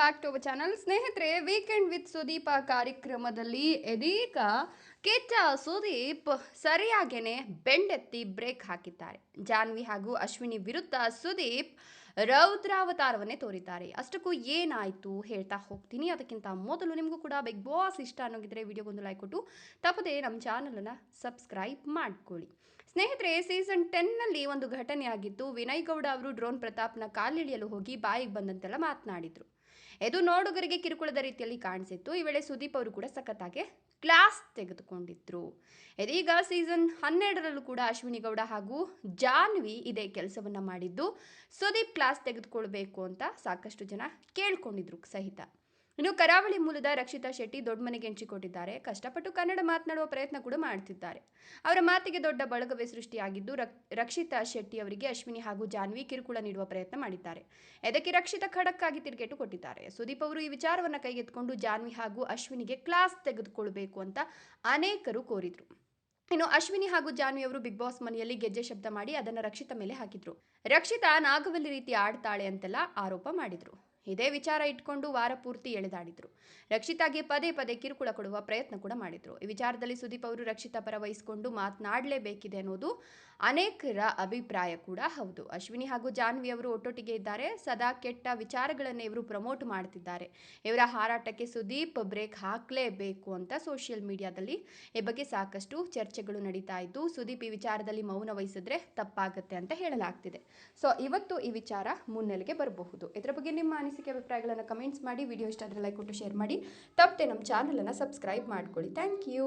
Back to our channel ಸ್ನೇಹಿತರೆ weekend with Sudeepa ಕಾರ್ಯಕ್ರಮದಲ್ಲಿ ಇದೀಗ ಕೆಟ್ಟ ಸುದೀಪ್ ಸರಿಯಾಗೇನೆ ಬೆಂಡೆತ್ತಿ ಬ್ರೇಕ್ ಹಾಕಿದ್ದಾರೆ. ಜಾನ್ವಿ ಹಾಗೂ ಅಶ್ವಿನಿ ವಿರುದ್ಧ ಸುದೀಪ್ ರೌದ್ರಾವತಾರವನ್ನೇ ತೋರಿದ್ದಾರೆ. ಅಷ್ಟಕ್ಕೂ ಏನಾಯಿತು ಹೇಳ್ತಾ ಹೋಗ್ತೀನಿ. ಅದಕ್ಕಿಂತ ಮೊದಲು ನಿಮಗೂ ಕೂಡ ಬಿಗ್ ಬಾಸ್ ಇಷ್ಟ ಅನ್ನೋಗಿದ್ರೆ ವಿಡಿಯೋಗೊಂದು ಲೈಕ್ ಕೊಟ್ಟು ತಪ್ಪದೆ ನಮ್ಮ ಚಾನಲನ್ನು ಸಬ್ಸ್ಕ್ರೈಬ್ ಮಾಡ್ಕೊಳ್ಳಿ. ಸ್ನೇಹಿತರೆ ಸೀಸನ್ ಟೆನ್ನಲ್ಲಿ ಒಂದು ಘಟನೆ ಆಗಿತ್ತು ವಿನಯ್ ಗೌಡ ಅವರು ಡ್ರೋನ್ ಪ್ರತಾಪ್ನ ಕಾಲಿಳಿಯಲು ಹೋಗಿ ಬಾಯಿಗೆ ಬಂದಂತೆಲ್ಲ ಮಾತನಾಡಿದ್ರು. ಇದು ನೋಡುಗರಿಗೆ ಕಿರುಕುಳದ ರೀತಿಯಲ್ಲಿ ಕಾಣಿಸಿತ್ತು. ಈ ವೇಳೆ ಸುದೀಪ್ ಅವರು ಕೂಡ ಸಖತ್ತಾಗಿ ಕ್ಲಾಸ್ ತೆಗೆದುಕೊಂಡಿದ್ರು. ಇದೀಗ ಸೀಸನ್ ಹನ್ನೆರಡರಲ್ಲೂ ಕೂಡ ಅಶ್ವಿನಿ ಗೌಡ ಹಾಗೂ ಜಾನ್ವಿ ಇದೇ ಕೆಲಸವನ್ನ ಮಾಡಿದ್ದು. ಸುದೀಪ್ ಕ್ಲಾಸ್ ತೆಗೆದುಕೊಳ್ಬೇಕು ಅಂತ ಸಾಕಷ್ಟು ಜನ ಕೇಳ್ಕೊಂಡಿದ್ರು ಸಹಿತ. ಇನ್ನು ಕರಾವಳಿ ಮೂಲದ ರಕ್ಷಿತಾ ಶೆಟ್ಟಿ ದೊಡ್ಡ ಮನೆಗೆ ಎಂಚಿಕೊಟ್ಟಿದ್ದಾರೆ ಕಷ್ಟಪಟ್ಟು ಕನ್ನಡ ಮಾತನಾಡುವ ಪ್ರಯತ್ನ ಕೂಡ ಮಾಡ್ತಿದ್ದಾರೆ. ಅವರ ಮಾತಿಗೆ ದೊಡ್ಡ ಬಳಗವೇ ಸೃಷ್ಟಿಯಾಗಿದ್ದು, ರಕ್- ರಕ್ಷಿತಾ ಶೆಟ್ಟಿ ಅವರಿಗೆ ಅಶ್ವಿನಿ ಹಾಗೂ ಜಾನ್ವಿ ಕಿರುಕುಳ ನೀಡುವ ಪ್ರಯತ್ನ ಮಾಡಿದ್ದಾರೆ. ಇದಕ್ಕೆ ರಕ್ಷಿತಾ ಖಡಕ್ಕಾಗಿ ತಿರುಗೇಟು ಕೊಟ್ಟಿದ್ದಾರೆ? ಸುದೀಪ್ ಅವರು ಈ ವಿಚಾರವನ್ನ ಕೈಗೆತ್ತಿಕೊಂಡು ಜಾನ್ವಿ ಹಾಗೂ ಅಶ್ವಿನಿಗೆ ಕ್ಲಾಸ್ ತೆಗೆದುಕೊಳ್ಬೇಕು ಅಂತ ಅನೇಕರು ಕೋರಿದ್ರು. ಇನ್ನು ಅಶ್ವಿನಿ ಹಾಗೂ ಜಾನ್ವಿ ಅವರು ಬಿಗ್ ಬಾಸ್ ಮನೆಯಲ್ಲಿ ಗೆಜ್ಜೆ ಶಬ್ದ ಮಾಡಿ ಅದನ್ನು ರಕ್ಷಿತ ಮೇಲೆ ಹಾಕಿದ್ರು. ರಕ್ಷಿತಾ ನಾಗವಲ್ಲಿ ರೀತಿ ಆಡ್ತಾಳೆ ಅಂತೆಲ್ಲ ಆರೋಪ ಮಾಡಿದ್ರು. ಇದೇ ವಿಚಾರ ಇಟ್ಕೊಂಡು ವಾರ ಪೂರ್ತಿ ಎಳೆದಾಡಿದ್ರು. ರಕ್ಷಿತಾಗೆ ಪದೇ ಪದೇ ಕಿರುಕುಳ ಕೊಡುವ ಪ್ರಯತ್ನ ಕೂಡ ಮಾಡಿದ್ರು. ಈ ವಿಚಾರದಲ್ಲಿ ಸುದೀಪ್ ಅವರು ರಕ್ಷಿತಾ ಪರ ವಹಿಸಿಕೊಂಡು ಮಾತನಾಡಲೇಬೇಕಿದೆ ಅನ್ನೋದು ಅನೇಕರ ಅಭಿಪ್ರಾಯ ಕೂಡ ಹೌದು. ಅಶ್ವಿನಿ ಹಾಗೂ ಜಾನ್ವಿ ಅವರು ಒಟ್ಟೊಟ್ಟಿಗೆ ಇದ್ದಾರೆ. ಸದಾ ಕೆಟ್ಟ ವಿಚಾರಗಳನ್ನು ಇವರು ಪ್ರಮೋಟ್ ಮಾಡ್ತಿದ್ದಾರೆ. ಇವರ ಹಾರಾಟಕ್ಕೆ ಸುದೀಪ್ ಬ್ರೇಕ್ ಹಾಕಲೇಬೇಕು ಅಂತ ಸೋಷಿಯಲ್ ಮೀಡಿಯಾದಲ್ಲಿ ಈ ಬಗ್ಗೆ ಸಾಕಷ್ಟು ಚರ್ಚೆಗಳು ನಡೀತಾ ಇದ್ದು, ಸುದೀಪ್ ಈ ವಿಚಾರದಲ್ಲಿ ಮೌನ ವಹಿಸಿದ್ರೆ ತಪ್ಪಾಗುತ್ತೆ ಅಂತ ಹೇಳಲಾಗ್ತಿದೆ. ಸೊ, ಇವತ್ತು ಈ ವಿಚಾರ ಮುನ್ನೆಲೆಗೆ ಬರಬಹುದು. ಇದರ ಬಗ್ಗೆ ನಿಮ್ಮ ಅನಿಸಿಕೆ ಅಭಿಪ್ರಾಯಗಳನ್ನು ಕಮೆಂಟ್ಸ್ ಮಾಡಿ ವಿಡಿಯೋ ಇಷ್ಟ ಆದರೆ ಲೈಕ್ ಕೊಟ್ಟು ಶೇರ್ ಮಾಡಿ. ತಪ್ಪದೆ ನಮ್ಮ ಚಾನಲನ್ನು ಸಬ್ಸ್ಕ್ರೈಬ್ ಮಾಡ್ಕೊಳ್ಳಿ. Thank you